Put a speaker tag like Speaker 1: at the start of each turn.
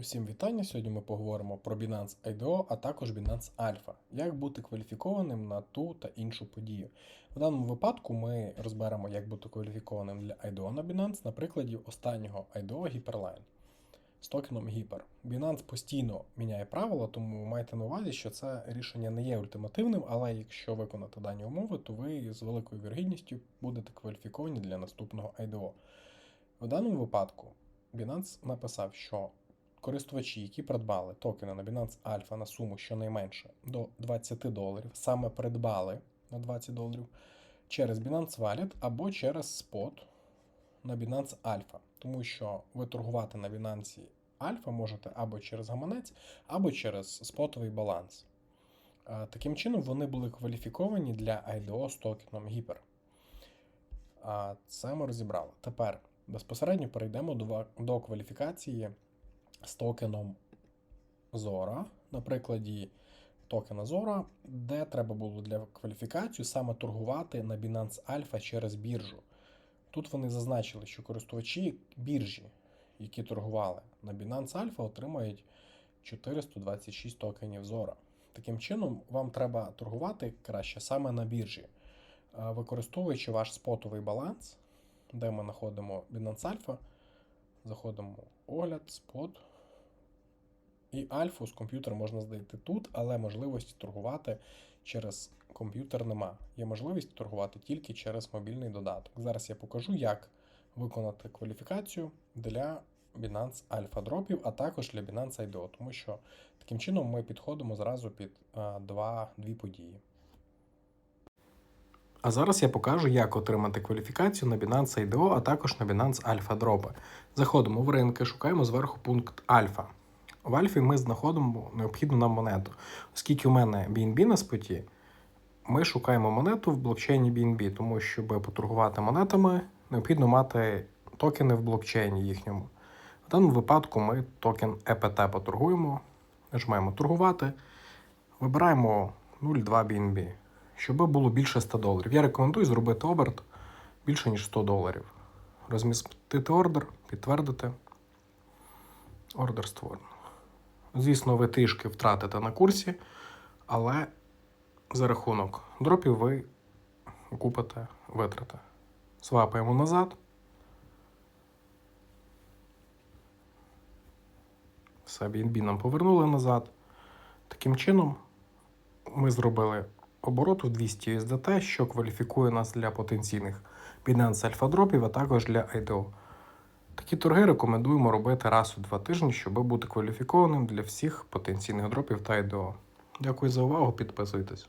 Speaker 1: Усім вітання. Сьогодні ми поговоримо про Binance IDO, а також Binance Alpha. Як бути кваліфікованим на ту та іншу подію. В даному випадку ми розберемо, як бути кваліфікованим для IDO на Binance на прикладі останнього IDO Hyperline з токеном Hyper. Binance постійно міняє правила, тому майте на увазі, що це рішення не є ультимативним, але якщо виконати дані умови, то ви з великою вірогідністю будете кваліфіковані для наступного IDO. В даному випадку Binance написав, що користувачі, які придбали токени на Binance Alpha на суму щонайменше до 20 доларів, саме придбали на 20 доларів через Binance Wallet або через Spot на Binance Alpha. Тому що ви торгувати на Binance Alpha можете або через гаманець, або через спотовий баланс. Таким чином, вони були кваліфіковані для IDO з токеном Hyper. Це ми розібрали. Тепер безпосередньо перейдемо до кваліфікації з токеном Zora, на прикладі токена Zora, де треба було для кваліфікації саме торгувати на Binance Alpha через біржу. Тут вони зазначили, що користувачі біржі, які торгували на Binance Alpha, отримають 426 токенів Zora. Таким чином, вам треба торгувати краще саме на біржі, використовуючи ваш спотовий баланс, де ми знаходимо Binance Alpha, заходимо в огляд, спот. І альфу з комп'ютера можна знайти тут, але можливості торгувати через комп'ютер нема. Є можливість торгувати тільки через мобільний додаток. Зараз я покажу, як виконати кваліфікацію для Binance Alpha дропів, а також для Binance IDO, тому що таким чином ми підходимо зразу під а, два, дві події. А зараз я покажу, як отримати кваліфікацію на Binance IDO, а також на Binance Alpha дропи. Заходимо в ринки, шукаємо зверху пункт Alpha. В Альфі ми знаходимо необхідну нам монету. Оскільки у мене BNB на споті, ми шукаємо монету в блокчейні BNB, тому щоб поторгувати монетами, необхідно мати токени в блокчейні їхньому. В даному випадку ми токен EPT поторгуємо, нажимаємо торгувати, вибираємо 0,2 BNB, щоб було більше 100 доларів. Я рекомендую зробити оберт більше, ніж 100 доларів. Розмістити ордер, підтвердити. Ордер створено. Звісно, ви трішки втратите на курсі, але за рахунок дропів ви купите витрати. Свапаємо назад. Все, BNB нам повернули назад. Таким чином, ми зробили оборот у 200 USDT, що кваліфікує нас для потенційних Binance Alpha дропів, а також для IDO. Такі торги рекомендуємо робити раз у два тижні, щоб бути кваліфікованим для всіх потенційних дропів та ідео. Дякую за увагу, підписуйтесь.